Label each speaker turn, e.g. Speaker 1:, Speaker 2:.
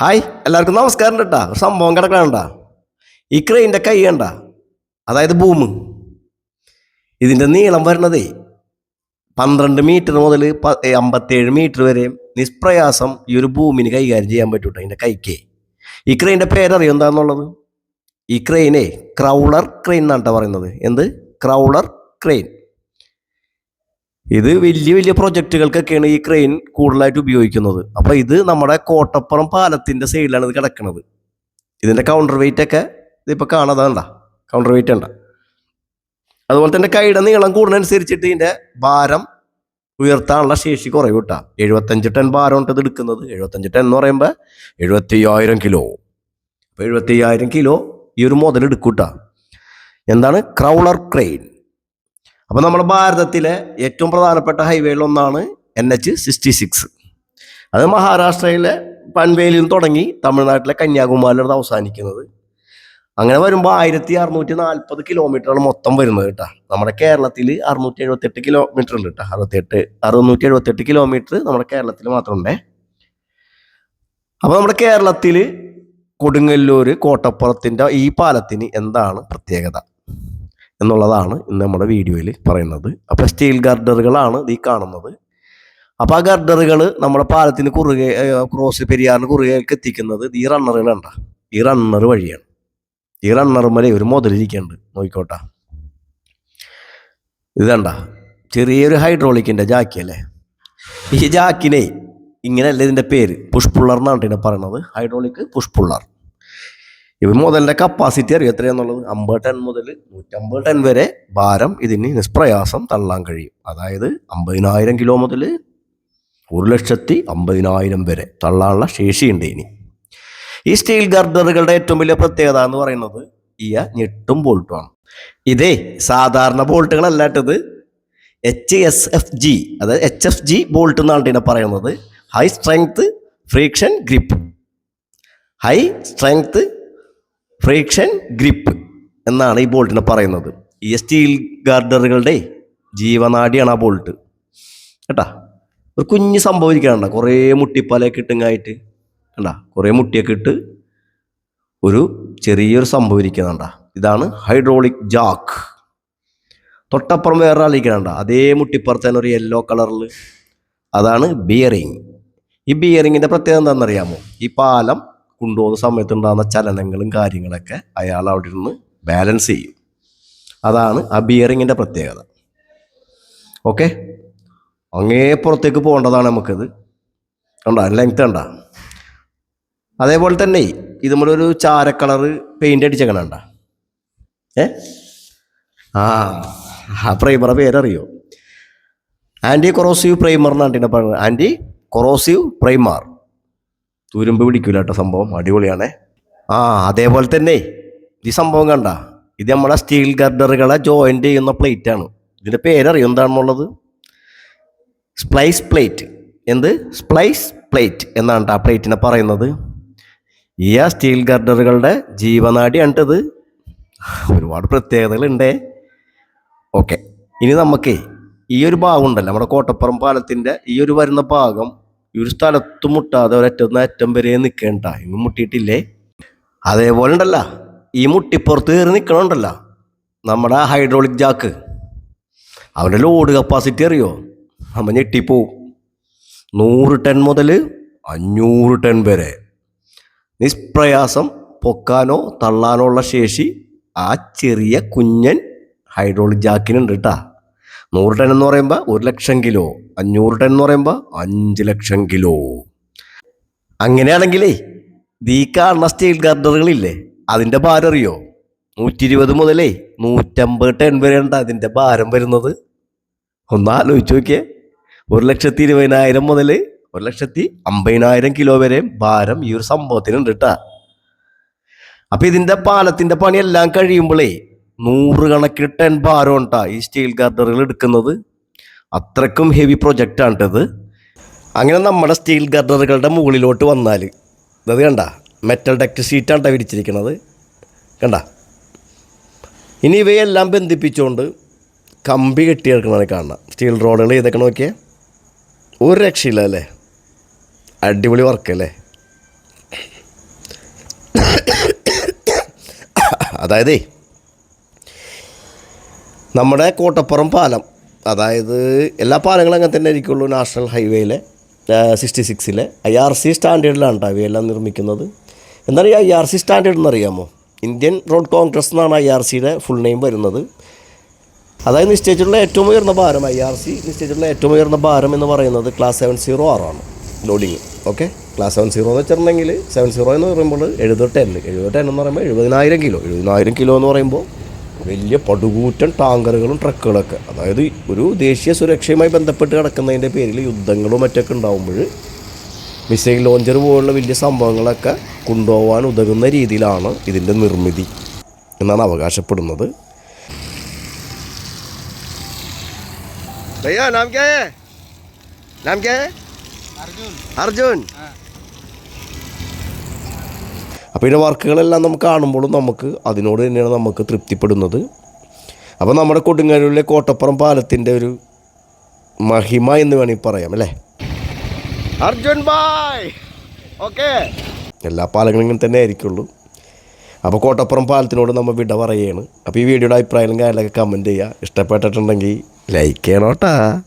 Speaker 1: Hi എല്ലാവർക്കും നമസ്കാരം കേട്ടാ സംഭവം കിടക്കണണ്ട. ഈ ക്രെയിന്റെ കൈ കണ്ട. അതായത് ഭൂമി. ഇതിന്റെ നീളം വരുന്നതേ പന്ത്രണ്ട് മീറ്റർ മുതൽ അമ്പത്തേഴ് മീറ്റർ വരെ നിഷ്പ്രയാസം ഈ ഒരു ഭൂമിന് കൈകാര്യം ചെയ്യാൻ പറ്റൂട്ടോ ഇതിന്റെ കൈക്ക്. ഈ ക്രെയിന്റെ പേരറിയോ എന്താണെന്നുള്ളത് ഈ ക്രെയിനെ ക്രൗളർ ക്രെയിൻ എന്നാണ് പറയുന്നത്. എന്ത്? ക്രൗളർ ക്രെയിൻ ഇത് വലിയ വലിയ പ്രൊജക്റ്റുകൾക്കൊക്കെയാണ് ഈ ക്രെയിൻ കൂടുതലായിട്ട് ഉപയോഗിക്കുന്നത്. അപ്പോൾ ഇത് നമ്മുടെ കോട്ടപ്പുറം പാലത്തിന്റെ സൈഡിലാണ് ഇത് കിടക്കുന്നത് ഇതിന്റെ കൗണ്ടർ വെയിറ്റ് ഒക്കെ ഇതിപ്പോൾ കാണാതാണ്ട കൗണ്ടർ വെയിറ്റ് ഉണ്ട് അതുപോലെ തന്നെ കൈയുടെ നീളം കൂടുന്നതനുസരിച്ചിട്ട് ഇതിന്റെ ഭാരം ഉയർത്താനുള്ള ശേഷി കുറവ് കേട്ടോ. എഴുപത്തഞ്ച് ടൺ ഭാരം ഉണ്ട് ഇത് എടുക്കുന്നത്. എഴുപത്തഞ്ച് ടൺ എന്ന് പറയുമ്പോൾ എഴുപത്തി അയ്യായിരം കിലോ അപ്പോൾ എഴുപത്തി അയ്യായിരം കിലോ ഈ ഒരു മുതൽ എടുക്കൂട്ടാ. എന്താണ്? ക്രൗളർ ക്രെയിൻ അപ്പോൾ നമ്മുടെ ഭാരതത്തിലെ ഏറ്റവും പ്രധാനപ്പെട്ട ഹൈവേകളിലൊന്നാണ് എൻ എച്ച് സിക്സ്റ്റി സിക്സ് അത് മഹാരാഷ്ട്രയിലെ പൻവേലിൽ നിന്ന് തുടങ്ങി തമിഴ്നാട്ടിലെ കന്യാകുമാരിലാണ് അവസാനിക്കുന്നത്. അങ്ങനെ വരുമ്പോൾ ആയിരത്തി അറുന്നൂറ്റി നാൽപ്പത് കിലോമീറ്ററാണ് മൊത്തം വരുന്നത് കേട്ടോ. നമ്മുടെ കേരളത്തിൽ അറുന്നൂറ്റി എഴുപത്തെട്ട് കിലോമീറ്റർ ഉണ്ട് കേട്ടോ. അറുപത്തെട്ട് അറുന്നൂറ്റി എഴുപത്തെട്ട് കിലോമീറ്റർ നമ്മുടെ കേരളത്തിൽ മാത്രമുണ്ടേ. അപ്പോൾ നമ്മുടെ കേരളത്തിൽ കൊടുങ്ങല്ലൂർ കോട്ടപ്പുറത്തിന്റെ ഈ പാലത്തിന് എന്താണ് പ്രത്യേകത? എന്നുള്ളതാണ് ഇന്ന് നമ്മുടെ വീഡിയോയിൽ പറയുന്നത്. അപ്പോൾ സ്റ്റീൽ ഗർഡറുകളാണ് ഈ കാണുന്നത്. അപ്പോൾ ആ ഗർഡറുകൾ നമ്മുടെ പാലത്തിന് കുറുകെ ക്രോസ് പെരിയാറിന് കുറുകേക്ക് എത്തിക്കുന്നത് ഈ റണ്ണറുകളുണ്ട ഈ റണ്ണർ വഴിയാണ്. ഈ റണ്ണറുമലെ ഒരു മുതലിരിക്കുന്നുണ്ട് നോക്കിക്കോട്ടെ. ഇതണ്ട ചെറിയൊരു ഹൈഡ്രോളിക്കിന്റെ ജാക്കി അല്ലേ? ഈ ജാക്കിനെ ഇങ്ങനെയല്ല ഇതിന്റെ പേര്? പുഷ്പുള്ളർ എന്നാണ് ഇതിനെ പറയണത്. ഹൈഡ്രോളിക് പുഷ്പുള്ളർ ഇവ മുതലിന്റെ കപ്പാസിറ്റി അറിയാം? എത്രയാന്നുള്ളത്? അമ്പത് ടൺ മുതൽ നൂറ്റമ്പത് ടൺ വരെ ഭാരം ഇതിന് നിഷ്പ്രയാസം തള്ളാൻ കഴിയും. അതായത് അമ്പതിനായിരം കിലോ മുതൽ ഒരു ലക്ഷത്തി അമ്പതിനായിരം വരെ തള്ളാനുള്ള ശേഷിയുണ്ട് ഇനി. ഈ സ്റ്റീൽ ഗർഡറുകളുടെ ഏറ്റവും വലിയ പ്രത്യേകത എന്ന് പറയുന്നത് ഇയ ഞെട്ടും ബോൾട്ടുമാണ് ഇതേ സാധാരണ ബോൾട്ടുകളല്ലാട്ടത് എച്ച് എസ് എഫ് ജി അതായത് എച്ച് എഫ് ജി ബോൾട്ട് എന്നാണ് ഇതിനെ പറയുന്നത്. High strength friction grip high strength friction grip എന്നാണ് ഈ ബോൾട്ടിനെ പറയുന്നത്. ഈ സ്റ്റീൽ ഗാർഡറുകളുടെ ജീവനാടിയാണ് ആ ബോൾട്ട്. കേട്ടാ? ഒരു കുഞ്ഞ് സംഭവം കുറേ മുട്ടിപ്പാലയൊക്കെ ഇട്ടുങ്ങായിട്ട്. കണ്ട? കുറേ മുട്ടിയൊക്കെ ഇട്ട് ഒരു ചെറിയൊരു സംഭവം ഇരിക്കുന്നുണ്ട ഇതാണ് ഹൈഡ്രോളിക് ജാക്ക്. തൊട്ടപ്പുറം വേറെ ആളിരിക്കണണ്ട അതേ മുട്ടിപ്പുറത്ത് തന്നെ ഒരു യെല്ലോ കളറിൽ. അതാണ് ബിയറിങ്. ഈ ബിയറിങ്ങിന്റെ പ്രത്യേകത എന്താണെന്നറിയാമോ? ഈ പാലം കൊണ്ടുപോകുന്ന സമയത്ത് ഉണ്ടാകുന്ന ചലനങ്ങളും കാര്യങ്ങളൊക്കെ അയാൾ അവിടെ നിന്ന് ബാലൻസ് ചെയ്യും. അതാണ് ആ ബിയറിങ്ങിന്റെ പ്രത്യേകത. ഓക്കെ അങ്ങേ പുറത്തേക്ക് പോകേണ്ടതാണ് നമുക്കിത്. കണ്ടോ? ലെങ്ത് കണ്ട? അതേപോലെ തന്നെ ഇത് നമ്മളൊരു ചാര പെയിന്റ് അടിച്ചേക്കണണ്ട ഏ? ആ ആ പ്രൈമറെ പേരറിയോ? ആന്റി കൊറോസീവ് പ്രൈമർ എന്നാണ് പറയുന്നത്. ആന്റി കൊറോസീവ് പ്രൈമർ തുരുമ്പ് പിടിക്കൂല കേട്ടോ സംഭവം. അടിപൊളിയാണേ. ആ അതേപോലെ തന്നെ ഈ സംഭവം കണ്ട. ഇത് നമ്മളെ സ്റ്റീൽ ഗർഡറുകളെ ജോയിന്റ് ചെയ്യുന്ന പ്ലേറ്റ് ആണ്. ഇതിന്റെ പേരറിയോ? എന്താണെന്നുള്ളത് സ്പ്ലൈസ് പ്ലേറ്റ് എന്ത്? സ്പ്ലൈസ് പ്ലേറ്റ് എന്നാണ് ആ പ്ലേറ്റിനെ പറയുന്നത്. ഈ ആ സ്റ്റീൽ ഗർഡറുകളുടെ ജീവനാടിയാണ് ഇത് ഒരുപാട് പ്രത്യേകതകളുണ്ടേ. ഓക്കെ. ഇനി നമുക്ക് ഈ ഒരു ഭാഗം ഉണ്ടല്ലോ. നമ്മുടെ കോട്ടപ്പുറം പാലത്തിന്റെ ഈ ഒരു വരുന്ന ഭാഗം ഈ ഒരു സ്ഥലത്തും മുട്ടാതെ ഒരറ്റം അറ്റം വരെ നിൽക്കേണ്ട ഇന്ന് മുട്ടിയിട്ടില്ലേ? അതേപോലെ ഉണ്ടല്ല. ഈ മുട്ടിപ്പുറത്ത് കയറി നിൽക്കണമുണ്ടല്ല നമ്മുടെ ഹൈഡ്രോളിക് ജാക്ക് അവന്റെ ലോഡ് കപ്പാസിറ്റി അറിയോ? നമ്മൾ ഞെട്ടിപ്പോവും. നൂറ് ടൺ മുതൽ അഞ്ഞൂറ് ടൺ വരെ. നിഷ്പ്രയാസം പൊക്കാനോ തള്ളാനോ ഉള്ള ശേഷി ആ ചെറിയ കുഞ്ഞൻ ഹൈഡ്രോളിക് ജാക്കിനുണ്ട് കേട്ടാ നൂറ് ടൺ എന്ന് പറയുമ്പോൾ ഒരു ലക്ഷം കിലോ അഞ്ഞൂറ് ടൺ എന്ന് പറയുമ്പോൾ അഞ്ച് ലക്ഷം കിലോ. അങ്ങനെയാണെങ്കിലേ ഈ കാണുന്ന സ്റ്റീൽ ഗർഡറുകളില്ലേ അതിന്റെ ഭാരം അറിയോ? നൂറ്റി ഇരുപത് മുതലേ നൂറ്റമ്പത് ടൺ വരെയാണ് അതിന്റെ ഭാരം വരുന്നത്. ഒന്ന് ആലോചിച്ച് നോക്കിയേ ഒരു ലക്ഷത്തി ഇരുപതിനായിരം മുതൽ ഒരു ലക്ഷത്തി അമ്പതിനായിരം കിലോ വരെ ഭാരം ഈ ഒരു സംഭവത്തിനുണ്ട് കേട്ടാ അപ്പം ഇതിന്റെ പാലത്തിന്റെ പണിയെല്ലാം കഴിയുമ്പോഴേ നൂറുകണക്കിന് ടെൻ ഭാരം ഉണ്ടാ ഈ സ്റ്റീൽ ഗാർഡറുകൾ എടുക്കുന്നത്. അത്രക്കും ഹെവി പ്രൊജക്റ്റാണിട്ടത് അങ്ങനെ നമ്മുടെ സ്റ്റീൽ ഗർഡറുകളുടെ മുകളിലോട്ട് വന്നാൽ ഇത് കണ്ട? മെറ്റൽ ഡക്റ്റ് ഷീറ്റാണ് വിരിച്ചിരിക്കുന്നത് കണ്ട? ഇനി ഇവയെല്ലാം ബന്ധിപ്പിച്ചുകൊണ്ട് കമ്പി കെട്ടിയെടുക്കണതാണ് കാണണം. സ്റ്റീൽ റോഡുകൾ ചെയ്തേക്കണ നോക്കിയേ. ഒരു രക്ഷയില്ല അല്ലേ? അടിപൊളി വർക്കല്ലേ അതായതേ നമ്മുടെ കോട്ടപ്പുറം പാലം അതായത് എല്ലാ പാലങ്ങളും അങ്ങനെ തന്നെ ആയിരിക്കുള്ളൂ നാഷണൽ ഹൈവേയിലെ സിക്സ്റ്റി സിക്സിലെ ഐ ആർ സി സ്റ്റാൻഡേർഡിലാണ് കേട്ടോ ഇവയെല്ലാം നിർമ്മിക്കുന്നത്. എന്താണ് ഈ ഐ ആർ സി സ്റ്റാൻഡേർഡ് എന്നറിയാമോ? ഇന്ത്യൻ റോഡ് കോൺഗ്രസ് എന്നാണ് ഐ ആർ സിയുടെ ഫുൾ നെയിം വരുന്നത്. അതായത് നിശ്ചയിച്ചിട്ടുള്ള ഏറ്റവും ഉയർന്ന ഭാരം ഐ ആർ സി നിശ്ചയിച്ചിട്ടുള്ള ഏറ്റവും ഉയർന്ന ഭാരം എന്ന് പറയുന്നത് ക്ലാസ് സെവൻ സീറോ ആറാണ് loading okay class seven zero എന്ന് വെച്ചിട്ടുണ്ടെങ്കിൽ സെവൻ സീറോ എന്ന് പറയുമ്പോൾ എഴുപത് ടെൻ എഴുപത് ടെൻ എന്ന് പറയുമ്പോൾ എഴുപതിനായിരം കിലോ എഴുപതിനായിരം കിലോ എന്ന് പറയുമ്പോൾ വലിയ പടുകൂറ്റൻ ടാങ്കറുകളും ട്രക്കുകളൊക്കെ. അതായത് ഒരു ദേശീയ സുരക്ഷയുമായി ബന്ധപ്പെട്ട് കിടക്കുന്നതിന്റെ പേരിൽ യുദ്ധങ്ങളും മറ്റൊക്കെ ഉണ്ടാകുമ്പോൾ മിസൈൽ ലോഞ്ചർ പോലുള്ള വലിയ സംഭവങ്ങളൊക്കെ കൊണ്ടുപോകാൻ ഉതകുന്ന രീതിയിലാണ് ഇതിന്റെ നിർമ്മിതി എന്നാണ് അവകാശപ്പെടുന്നത്. അർജുൻ.
Speaker 2: അർജുൻ.
Speaker 1: അപ്പോൾ ഇതിന്റെ വർക്കുകളെല്ലാം നമുക്ക് കാണുമ്പോഴും നമുക്ക് അതിനോട് തന്നെയാണ് നമുക്ക് തൃപ്തിപ്പെടുന്നത്. അപ്പോൾ നമ്മുടെ കൊടുങ്ങല്ലൂരിലെ കോട്ടപ്പുറം പാലത്തിന്റെ ഒരു മഹിമ എന്ന് വേണമെങ്കിൽ പറയാം അല്ലേ? അർജുൻ ബായ് ഓക്കെ. എല്ലാ പാലങ്ങളും ഇങ്ങനെ തന്നെ ആയിരിക്കുള്ളൂ. അപ്പോൾ കോട്ടപ്പുറം പാലത്തിനോട് നമ്മൾ വിട പറയുകയാണ്. അപ്പോൾ ഈ വീഡിയോയുടെ അഭിപ്രായങ്ങളും കാര്യങ്ങളൊക്കെ കമന്റ് ചെയ്യുക. ഇഷ്ടപ്പെട്ടിട്ടുണ്ടെങ്കിൽ ലൈക്ക് ചെയ്യണം കേട്ടാ.